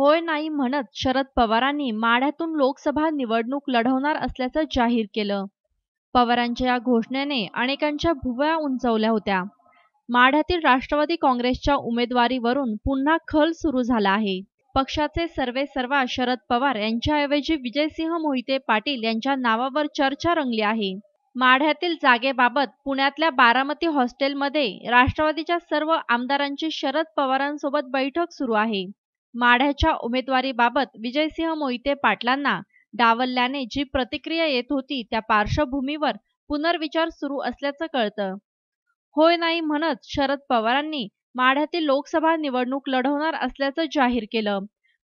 होय नाही म्हणत शरद पवारांनी माढ्यातून लोकसभा निवडणूक लढवणार असल्याचं जाहीर केलं. पवारांच्या या घोषणेने अनेकांच्या भुवया उंचवल्या होत्या. माढ्यातील राष्ट्रवादी काँग्रेसच्या उमेदवारीवरून पुन्हा खल सुरू झाला आहे. पक्षाचे सर्वे सर्वा शरद पवार यांच्याऐवजी विजयसिंह मोहिते पाटील यांच्या नावावर चर्चा रंगली आहे. माढ्यातील जागेबाबत पुण्यातल्या बारामती हॉस्टेलमध्ये राष्ट्रवादीच्या सर्व आमदारांची शरद पवारांसोबत बैठक सुरू आहे. माढ्याच्या उमेदवारीबाबत विजयसिंह मोहिते पाटलांना डावलल्याने जी प्रतिक्रिया येत होती त्या पार्श्वभूमीवर पुनर्विचार सुरू असल्याचं कळतं. होय नाही म्हणत शरद पवारांनी माढ्यातील लोकसभा निवडणूक लढवणार असल्याचं जाहीर केलं.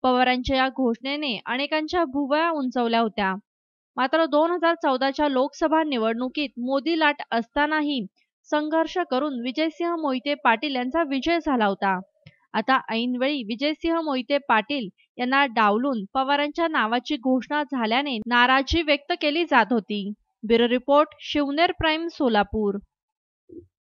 पवारांच्या या घोषणेने अनेकांच्या भुवया उंचवल्या होत्या. मात्र दोन हजार चौदाच्या लोकसभा निवडणुकीत मोदी लाट असतानाही संघर्ष करून विजयसिंह मोहिते पाटील यांचा विजय झाला होता. आता ऐनवेळी विजयसिंह मोहिते पाटील यांना डावलून पवारांच्या नावाची घोषणा झाल्याने नाराजी व्यक्त केली जात होती. Bureau report Shivner Prime Solapur.